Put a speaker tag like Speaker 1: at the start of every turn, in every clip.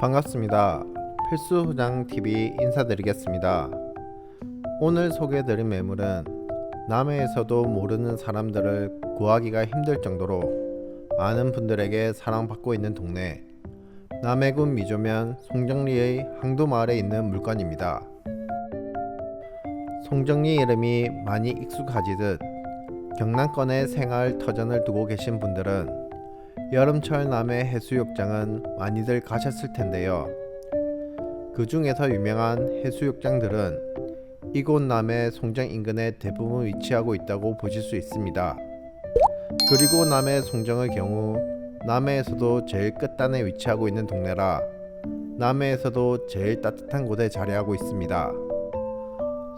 Speaker 1: 반갑습니다. 필수후장TV 인사드리겠습니다. 오늘 소개해드릴 매물은 남해에서도 모르는 사람들을 구하기가 힘들 정도로 많은 분들에게 사랑받고 있는 동네 남해군 미조면 송정리의 항도마을에 있는 물건입니다. 송정리 이름이 많이 익숙하지듯 경남권에 생활 터전을 두고 계신 분들은 여름철 남해 해수욕장은 많이들 가셨을 텐데요. 그 중에서 유명한 해수욕장들은 이곳 남해 송정 인근에 대부분 위치하고 있다고 보실 수 있습니다. 그리고 남해 송정의 경우 남해에서도 제일 끝단에 위치하고 있는 동네라 남해에서도 제일 따뜻한 곳에 자리하고 있습니다.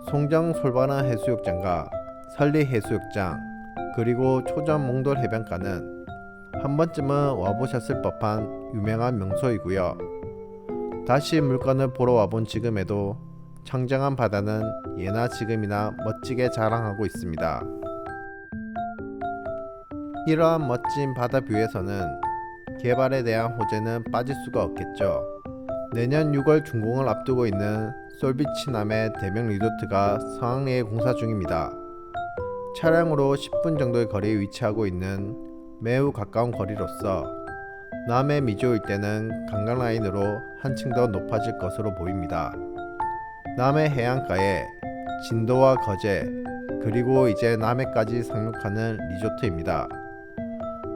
Speaker 1: 송정 솔바나 해수욕장과 설리 해수욕장 그리고 초전 몽돌 해변가는 한 번쯤은 와보셨을 법한 유명한 명소이고요. 다시 물건을 보러 와본 지금에도 청정한 바다는 예나 지금이나 멋지게 자랑하고 있습니다. 이러한 멋진 바다 뷰에서는 개발에 대한 호재는 빠질 수가 없겠죠. 내년 6월 준공을 앞두고 있는 솔비치 남의 대명 리조트가 성황리에 공사 중입니다. 차량으로 10분 정도의 거리에 위치하고 있는 매우 가까운 거리로서 남해 미조 일대는 관광 라인으로 한층 더 높아질 것으로 보입니다. 남해 해안가에 진도와 거제 그리고 이제 남해까지 상륙하는 리조트입니다.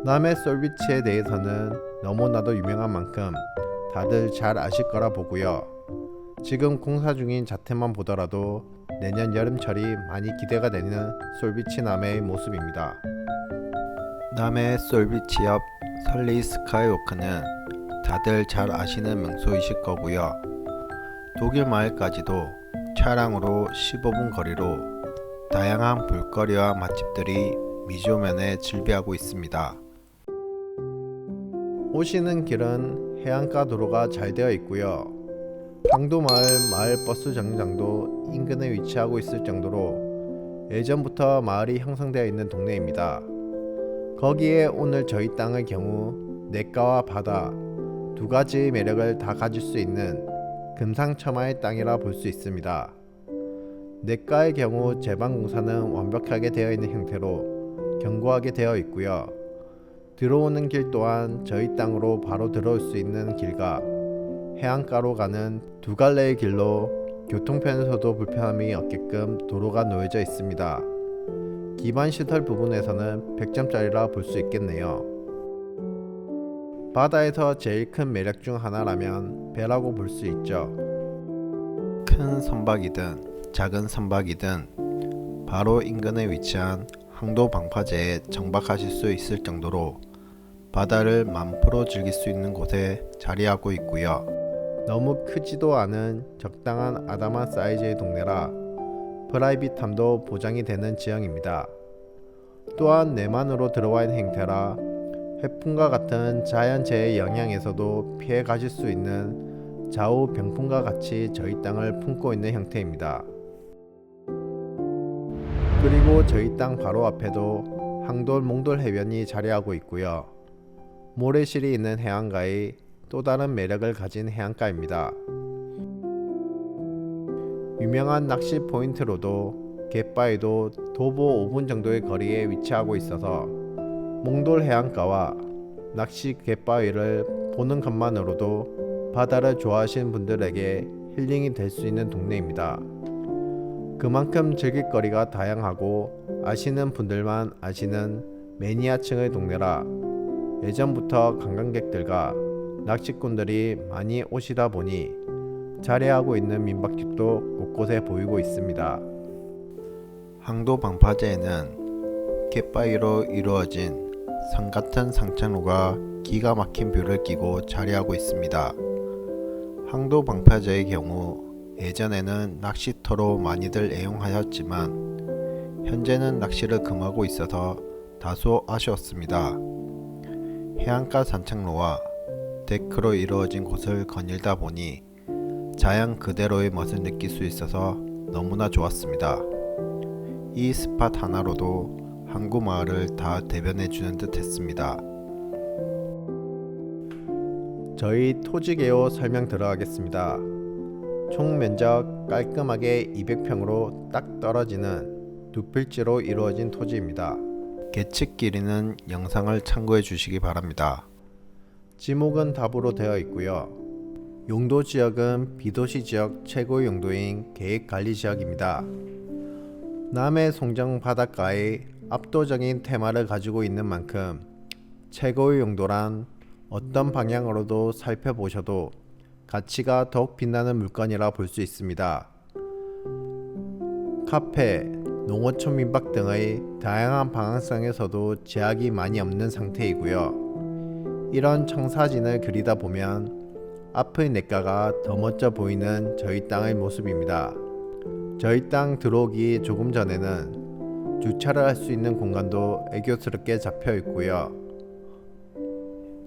Speaker 1: 남해 솔비치에 대해서는 너무나도 유명한 만큼 다들 잘 아실 거라 보고요. 지금 공사 중인 자태만 보더라도 내년 여름철이 많이 기대가 되는 솔비치 남해의 모습입니다. 남해 솔비치 옆 설리 스카이워크는 다들 잘 아시는 명소이실 거고요. 독일 마을까지도 차량으로 15분 거리로 다양한 볼거리와 맛집들이 미조면에 즐비하고 있습니다. 오시는 길은 해안가 도로가 잘 되어 있고요. 항도마을 마을 버스 정류장도 인근에 위치하고 있을 정도로 예전부터 마을이 형성되어 있는 동네입니다. 거기에 오늘 저희 땅의 경우 냇가와 바다 두 가지의 매력을 다 가질 수 있는 금상첨화의 땅이라 볼 수 있습니다. 냇가의 경우 제방 공사는 완벽하게 되어 있는 형태로 견고하게 되어 있고요. 들어오는 길 또한 저희 땅으로 바로 들어올 수 있는 길과 해안가로 가는 두 갈래의 길로 교통편에서도 불편함이 없게끔 도로가 놓여져 있습니다. 기반 시설 부분에서는 100점짜리라 볼 수 있겠네요. 바다에서 제일 큰 매력 중 하나라면 배라고 볼 수 있죠. 큰 선박이든 작은 선박이든 바로 인근에 위치한 항도 방파제에 정박하실 수 있을 정도로 바다를 만프로 즐길 수 있는 곳에 자리하고 있고요. 너무 크지도 않은 적당한 아담한 사이즈의 동네라 프라이빗함도 보장이 되는 지형입니다. 또한 내만으로 들어와 있는 행태라 해풍과 같은 자연재해의 영향에서도 피해 가실 수 있는 좌우 병풍과 같이 저희 땅을 품고 있는 형태입니다. 그리고 저희 땅 바로 앞에도 항돌 몽돌 해변이 자리하고 있고요. 모래실이 있는 해안가의 또 다른 매력을 가진 해안가입니다. 유명한 낚시 포인트로도 갯바위도 도보 5분 정도의 거리에 위치하고 있어서 몽돌 해안가와 낚시 갯바위를 보는 것만으로도 바다를 좋아하시는 분들에게 힐링이 될 수 있는 동네입니다. 그만큼 즐길 거리가 다양하고 아시는 분들만 아시는 매니아층의 동네라 예전부터 관광객들과 낚시꾼들이 많이 오시다 보니 자리하고 있는 민박집도 곳곳에 보이고 있습니다. 항도 방파제에는 갯바위로 이루어진 산 같은 상층로가 기가 막힌 뷰를 끼고 자리하고 있습니다. 항도 방파제의 경우 예전에는 낚시터로 많이들 애용하였지만 현재는 낚시를 금하고 있어서 다소 아쉬웠습니다. 해안가 산책로와 데크로 이루어진 곳을 거닐다 보니 자연 그대로의 멋을 느낄 수 있어서 너무나 좋았습니다. 이 스팟 하나로도 항구 마을을 다 대변해 주는 듯 했습니다. 저희 토지 개요 설명 들어가겠습니다. 총 면적 깔끔하게 200평으로 딱 떨어지는 두 필지로 이루어진 토지입니다. 계측 길이는 영상을 참고해 주시기 바랍니다. 지목은 답으로 되어 있고요. 용도 지역은 비도시 지역 최고의 용도인 계획 관리 지역입니다. 남해 송정 바닷가에 압도적인 테마를 가지고 있는 만큼 최고의 용도란 어떤 방향으로도 살펴보셔도 가치가 더욱 빛나는 물건이라 볼 수 있습니다. 카페, 농어촌 민박 등의 다양한 방향성에서도 제약이 많이 없는 상태이고요. 이런 청사진을 그리다 보면 앞의 냇가가 더 멋져 보이는 저희 땅의 모습입니다. 저희 땅 들어오기 조금 전에는 주차를 할 수 있는 공간도 애교스럽게 잡혀 있고요.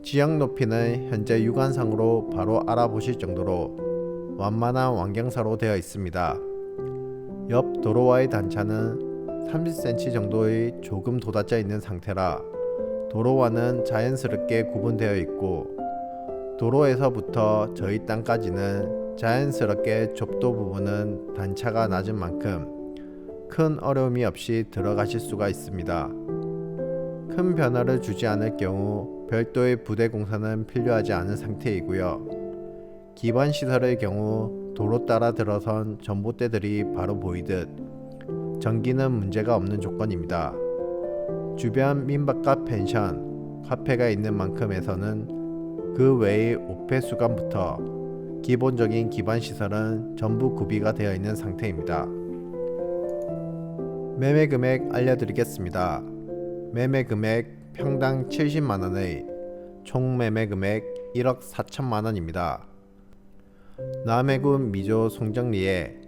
Speaker 1: 지역 높이는 현재 육안상으로 바로 알아보실 정도로 완만한 완경사로 되어 있습니다. 옆 도로와의 단차는 30cm 정도의 조금 돋아져 있는 상태라 도로와는 자연스럽게 구분되어 있고 도로에서부터 저희 땅까지는 자연스럽게 좁도 부분은 단차가 낮은 만큼 큰 어려움이 없이 들어가실 수가 있습니다. 큰 변화를 주지 않을 경우 별도의 부대 공사는 필요하지 않은 상태이고요. 기반 시설의 경우 도로 따라 들어선 전봇대들이 바로 보이듯 전기는 문제가 없는 조건입니다. 주변 민박과 펜션, 카페가 있는 만큼에서는 그 외의 오페 수감부터 기본적인 기반 시설은 전부 구비가 되어 있는 상태입니다. 매매 금액 알려드리겠습니다. 매매 금액 평당 70만 원의 총 매매 금액 1억 4천만 원입니다. 남해군 미조 송정리에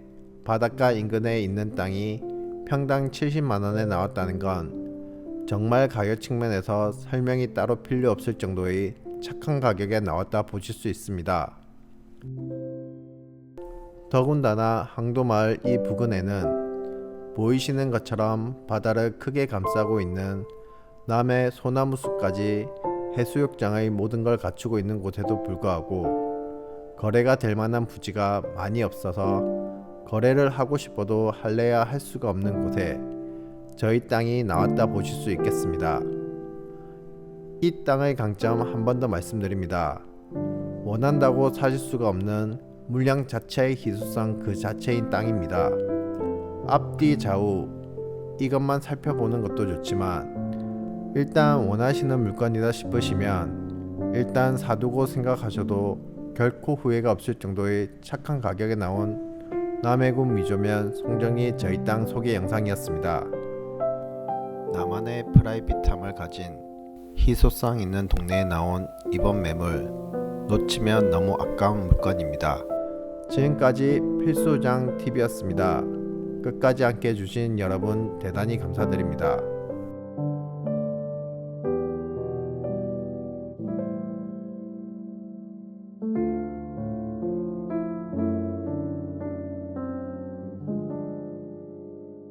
Speaker 1: 바닷가 인근에 있는 땅이 평당 70만 원에 나왔다는 건 정말 가격 측면에서 설명이 따로 필요 없을 정도의 착한 가격에 나왔다 보실 수 있습니다. 더군다나 항도마을 이 부근에는 보이시는 것처럼 바다를 크게 감싸고 있는 남해 소나무 숲까지 해수욕장의 모든 걸 갖추고 있는 곳에도 불구하고 거래가 될 만한 부지가 많이 없어서 거래를 하고 싶어도 할래야 할 수가 없는 곳에 저희 땅이 나왔다 보실 수 있겠습니다. 이 땅의 강점 한 번 더 말씀드립니다. 원한다고 사실 수가 없는 물량 자체의 희소성 그 자체인 땅입니다. 앞뒤 좌우 이것만 살펴보는 것도 좋지만 일단 원하시는 물건이다 싶으시면 일단 사두고 생각하셔도 결코 후회가 없을 정도의 착한 가격에 나온 남해군 미조면 송정리 저희 땅 소개 영상이었습니다. 나만의 프라이빗함을 가진 희소성 있는 동네에 나온 이번 매물 놓치면 너무 아까운 물건입니다. 지금까지 필수장 TV였습니다. 끝까지 함께 해주신 여러분 대단히 감사드립니다.